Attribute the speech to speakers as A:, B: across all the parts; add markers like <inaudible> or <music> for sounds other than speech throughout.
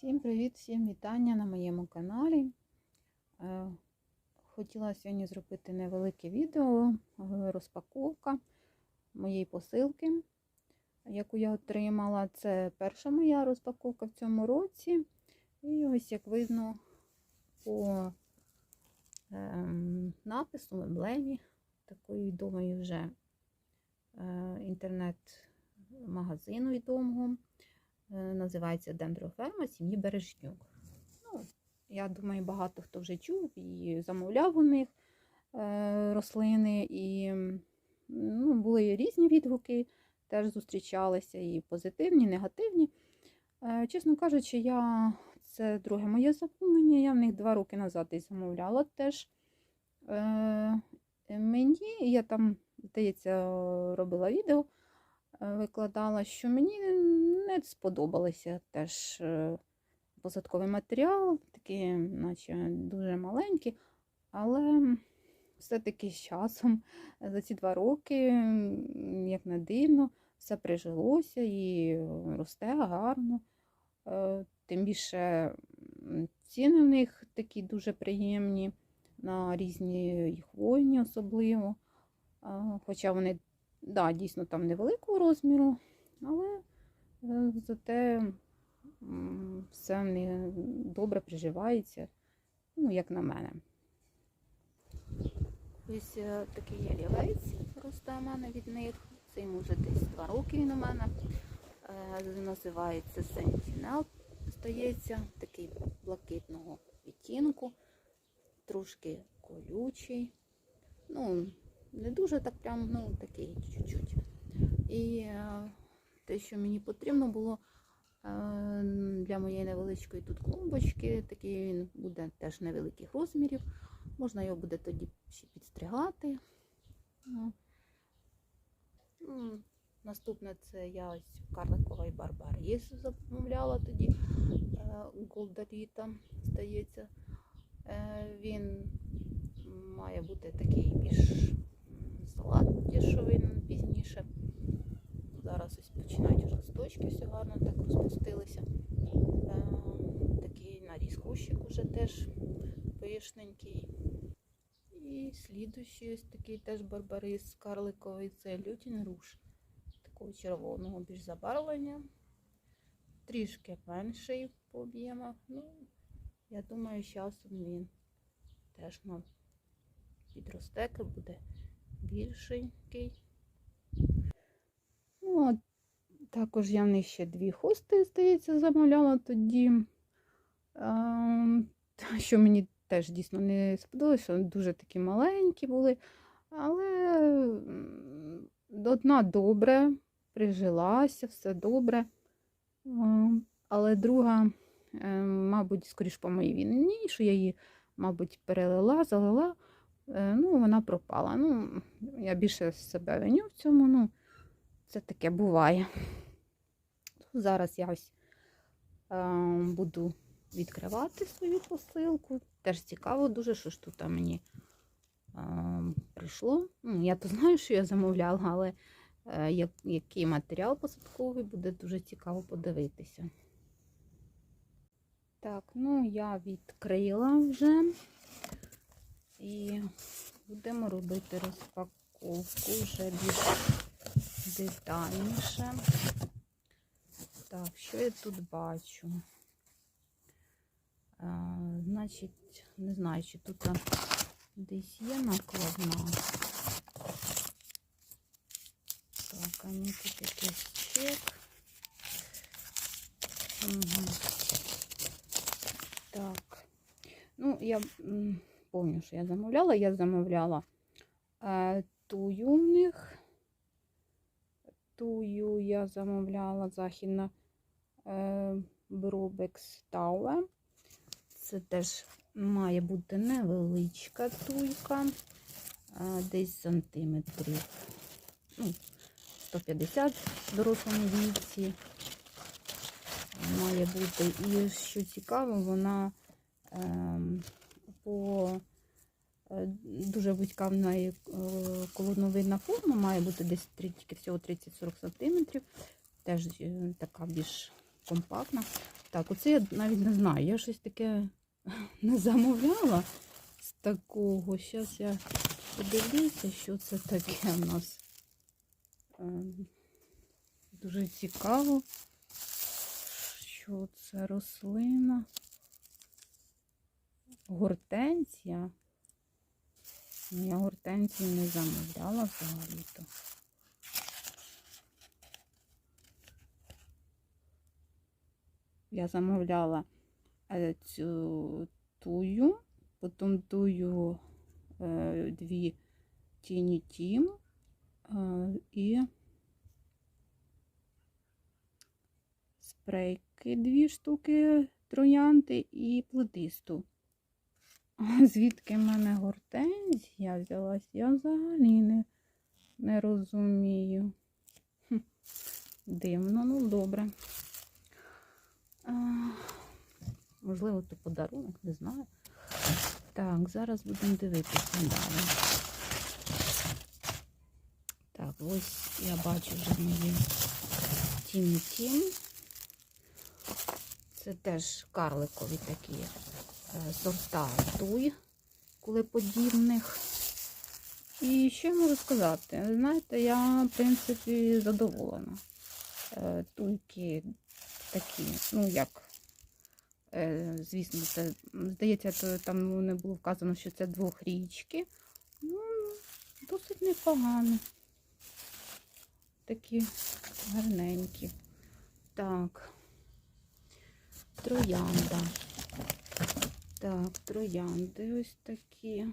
A: Всім привіт, всім вітання на моєму каналі. Е, Хотіла сьогодні зробити невелике відео, розпаковка моєї посилки, яку я отримала. Це перша моя розпаковка в цьому році. І ось як видно по ем, напису емблемі такої відомої вже е, інтернет-магазину відомого. Е, називається Дендроферма сім'ї Бережнюк. Ну, я думаю, багато хто вже чув і замовляв у них е, рослини, і ну, були різні відгуки, теж зустрічалися і позитивні, і негативні. Е, чесно кажучи, я це друге моє замовлення. Я в них два роки назад і замовляла теж. Мені, я там, здається, робила відео викладала, що мені не сподобалося теж е, посадковий матеріал, такий, наче дуже маленький, але все-таки з часом за ці два роки, як не дивно, все прижилося і росте гарно. Е, Тим більше ціни в них такі дуже приємні, на різні хвойні особливо. Хоча вони Да, дійсно там невеликого розміру, але е, зате все них добре приживається, ну, як на мене. Ось е, такий ялівець росте у мене від них. Це йому вже десь два роки він у мене. Е, називається Sentinel. Стається такий блакитного відтінку, трошки колючий. Ну, не дуже так прям, ну, такий чуть-чуть. І е, те, що мені потрібно було е, для моєї невеличкої тут клумбочки, такий він буде теж невеликих розмірів. Можна його буде тоді ще підстригати. Ну, Наступне це я ось карликовий барбаріс замовляла тоді. Е, Голдаріта, здається. Він має бути такий більш салат, ті, пізніше. Зараз ось починають вже листочки, все гарно так розпустилися. Е, такий наріз кущик уже теж пишненький. І слідущий ось такий теж барбарис карликовий, це лютін руш. Такого червоного більш забарвлення. Трішки менший по об'ємах. Ну, я думаю, з часом він теж ну, підросте, буде більшенький. Ну, також я в них ще дві хости, здається, замовляла тоді. А, що мені теж дійсно не сподобалося, що дуже такі маленькі були. Але одна добре, прижилася, все добре. Але друга, е, мабуть, скоріш по моїй війні, що я її, мабуть, перелила, залила. Е, ну, вона пропала. Ну, Я більше себе виню в цьому, ну, це таке буває. Зараз я ось е, буду відкривати свою посилку. Теж цікаво дуже, що ж тут мені е, прийшло. Ну, Я то знаю, що я замовляла, але е, як, який матеріал посадковий, буде дуже цікаво подивитися. Так, ну я відкрила вже. І будемо робити розпаковку вже більш детальніше. Так, що я тут бачу? А, Значить, не знаю, чи тут десь є накладна. Так, а ну тут якийсь чек. Угу. Так. Ну, я помню, що я замовляла. Я замовляла е, тую в них. Тую я замовляла західна е, Брубекс Тауе. Це теж має бути невеличка туйка, е, десь сантиметрів. Ну, 150 в дорослому віці. Має бути. І що цікаво, вона е, по е, дуже вузька в неї е, колодновидна форма, має бути десь тільки всього 30-40 см. Теж е, така більш компактна. Так, оце я навіть не знаю. Я щось таке <laughs> не замовляла з такого. Зараз я подивлюся, що це таке в нас. Ем, Дуже цікаво, що це рослина. Гортензія. Я гортензію не замовляла взагалі-то. Я замовляла е, цю тую, потім тую е, дві тіні тім е, і спрейки дві штуки троянди і плетисту. <laughs> Звідки в мене гортензія взялась, я взагалі не, не розумію. Дивно, ну добре. А, можливо, то подарунок, не знаю. Так, зараз будемо дивитися далі. Так, ось я бачу вже мої тімі тім. Це теж карликові такі сорта туй кулеподібних. І що я можу сказати? Знаєте, я, в принципі, задоволена. Е, Туйки такі, ну як, е, звісно, це, здається, то там не було вказано, що це двохрічки. Ну, досить непогані. Такі гарненькі. Так. Троянда. Так, троянди ось такі.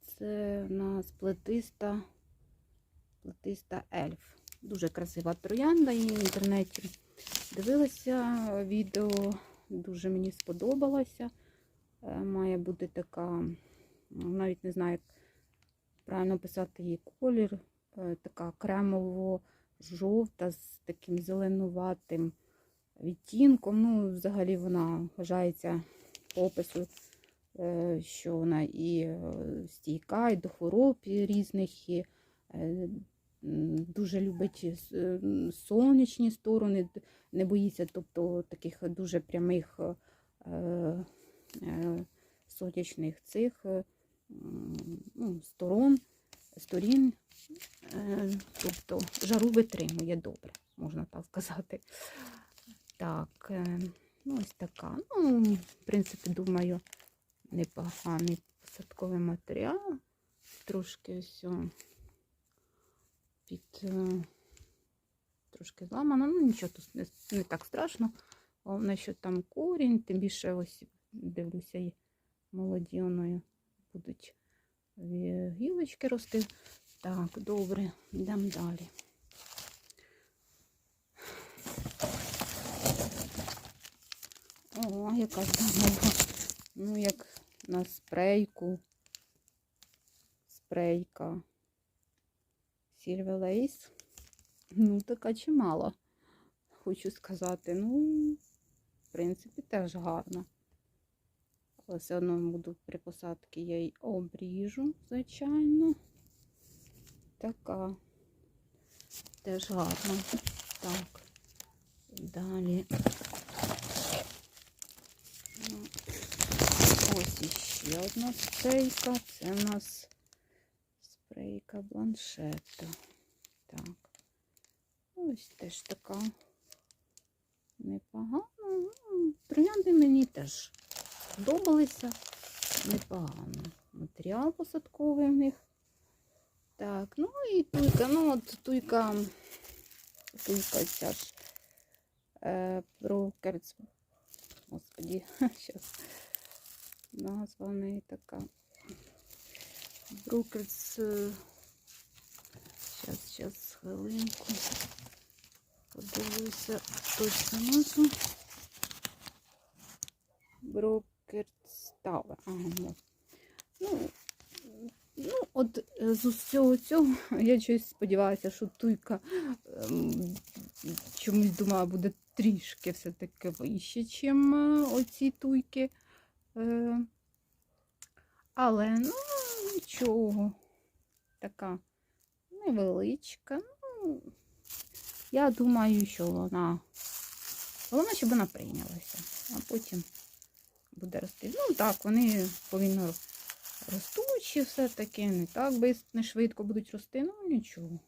A: Це у нас плетиста, плетиста ельф. Дуже красива троянда. І в інтернеті дивилася відео, дуже мені сподобалося. Е, Має бути така, навіть не знаю, як правильно писати її колір. Е, Така кремово-жовта з таким зеленуватим відтінком. Ну, взагалі вона вважається опису, е, що вона і е, стійка, і до хвороб різних, і е, дуже любить сонячні сторони, не боїться, тобто таких дуже прямих сонячних цих ну, сторон, сторін. Тобто жару витримує добре, можна так сказати. Так, ну ось така. Ну, в принципі, думаю, непоганий посадковий матеріал. Трошки ось під е, трошки зламано. Ну, нічого тут не, не так страшно. Головне, що там корінь, тим більше ось дивлюся, і молоді воно будуть гілочки рости. Так, добре, йдемо далі. О, яка здорова. Ну, як на спрейку. Спрейка. Сільвелейс. Ну, така чимала. Хочу сказати. Ну, в принципі, теж гарна. Але все одно буду при посадці я її обріжу, звичайно. Така. Теж гарна. Так. Далі. Ну, Ось іще одна спрейка. Це у нас спрейка бланшета. Так. Ось теж така непогана. Ну, Троянди мені теж сподобалися. Непогано. Матеріал посадковий в них. Так, ну і туйка. Ну, от туйка, туйка ця ж. Е, Брокерц. Господі, зараз <laughs> назва в неї така. Брокерц. Зараз, зараз, хвилинку. Подивлюся точно назву. Брокерц Tower. Ага, от. Ну, ну, от е, з усього цього <laughs> я щось сподіваюся, що туйка ем, чомусь думала, буде трішки все-таки вище, ніж оці туйки. Е, але, ну, нічого. Така невеличка. Ну, я думаю, що вона Головне, щоб вона прийнялася, а потім буде рости. Ну так, вони повинно ростучі все-таки, не так не швидко будуть рости, ну нічого.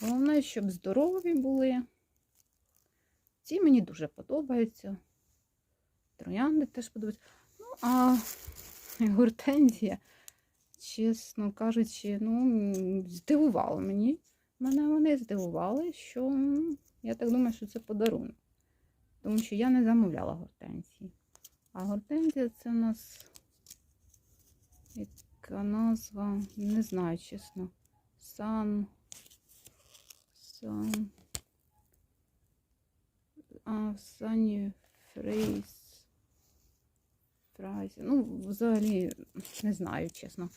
A: Головне, щоб здорові були. Ці мені дуже подобаються. Троянди теж подобаються. Ну, а гортензія, чесно кажучи, ну, м, здивувало мені. Мене вони здивували, що я так думаю, що це подарунок. Тому що я не замовляла гортензії. А гортензія це у нас яка назва, не знаю, чесно. Сан. Сан. А, Сані Фрейс. Ну, взагалі, не знаю, чесно.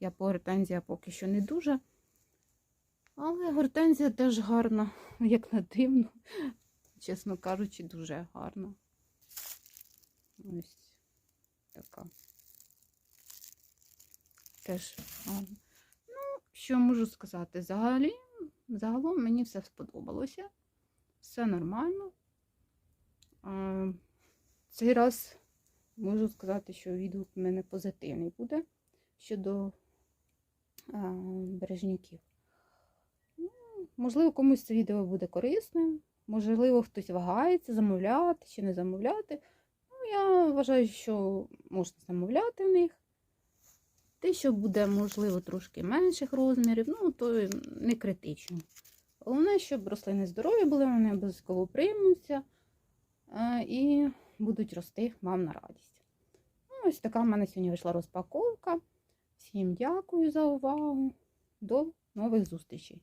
A: Я по гортензія поки що не дуже. Але гортензія теж гарна, як не дивно. Чесно кажучи, дуже гарна. Ось така. Теж гарна. Ну, що можу сказати? Взагалі, загалом мені все сподобалося. Все нормально. А, Цей раз можу сказати, що відгук в мене позитивний буде щодо бережняків. Ну, можливо, комусь це відео буде корисним. Можливо, хтось вагається, замовляти чи не замовляти. Ну, я вважаю, що можна замовляти в них. Те, що буде, можливо, трошки менших розмірів, ну, то не критично. Головне, щоб рослини здорові були, вони обов'язково приймуться і будуть рости вам на радість. Ну, ось така в мене сьогодні вийшла розпаковка. Всім дякую за увагу. До нових зустрічей!